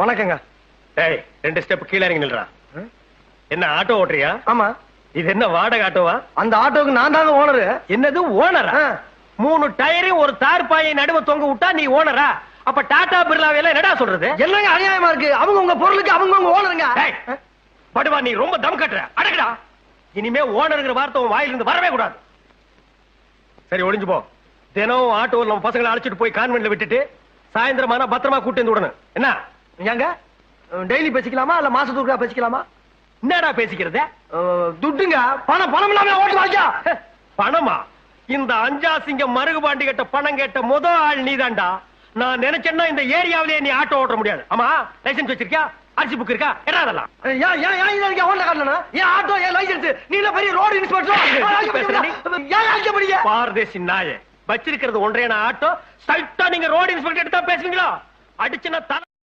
வணக்கங்க. டேய் ரெண்டு ஸ்டெப் கீழே இறங்கி நில்றா. என்ன ஆட்டோ ஓட்டுறியா? ஆமா. இது என்ன வாடகை ஆட்டோவா? அந்த ஆட்டோவுக்கு நான் தாங்க ஓனரு. என்னது ஓனரா. மூணு டயரையும் ஒரு தார் பாயை நடுவ தொங்க விட்டா நீ ஓனரா? அப்ப டாடா பிர்லாவை எல்லாம் என்னடா சொல்றது? என்னங்க அநியாயமா இருக்கு. அவங்க உங்க பொருளுக்கு அவங்க உங்க ஓனருங்க. படுவா நீ ரொம்ப தம் கட்டுற. அடக்குடா. இனிமே ஓனருங்கிற வார்த்தை உன் வாயிலிருந்து வரவே கூடாது. சரி ஒளிஞ்சு போ. தினம் ஆட்டோவில் நம்ம பசங்களை அழைச்சிட்டு போய் கான்வென்ட்ல விட்டுட்டு சாயந்தரமான பத்திரமா கூட்டி வந்து விடணும். என்ன? ஏங்க? டெய்லி பேசிக்கலாமா? இல்ல மாசத்துக்கு பேசிக்கலாமா? என்னடா பேசிக்கிறத? துட்டுங்க. பணம் பணம் இல்லாம ஓட்டு வாங்கியா? பணமா? இந்த அஞ்சா சிங்கம் மருகுபாண்டி கிட்ட பணம் கேட்ட முத ஆள் நீதான்டா. நான் நினைச்சேன்னா இந்த ஏரியாவிலேயே நீ ஆட்டோ ஓட்ட முடியாது. ஆமா? லைசென்ஸ் வச்சிருக்கியா? அரிசி புக் இருக்கா? என்ன அதெல்லாம். ஏன் ஏன் ஏன் இதை ஓட்ட காட்டணும் ஏன் ஆட்டோ ஏன் லைசன்ஸ்? நீ என்ன பெரிய ரோடு இன்ஸ்பெக்டர்? ஏன் அழிக்க முடிய பாரதேசி நாயே வச்சிருக்கிறது ஒன்றையான ஆட்டோ ஸ்ட்ரைட்டா நீங்க ரோடு இன்ஸ்பெக்டர் எடுத்தா பேசுவீங்களா? அடிச்சுன்னா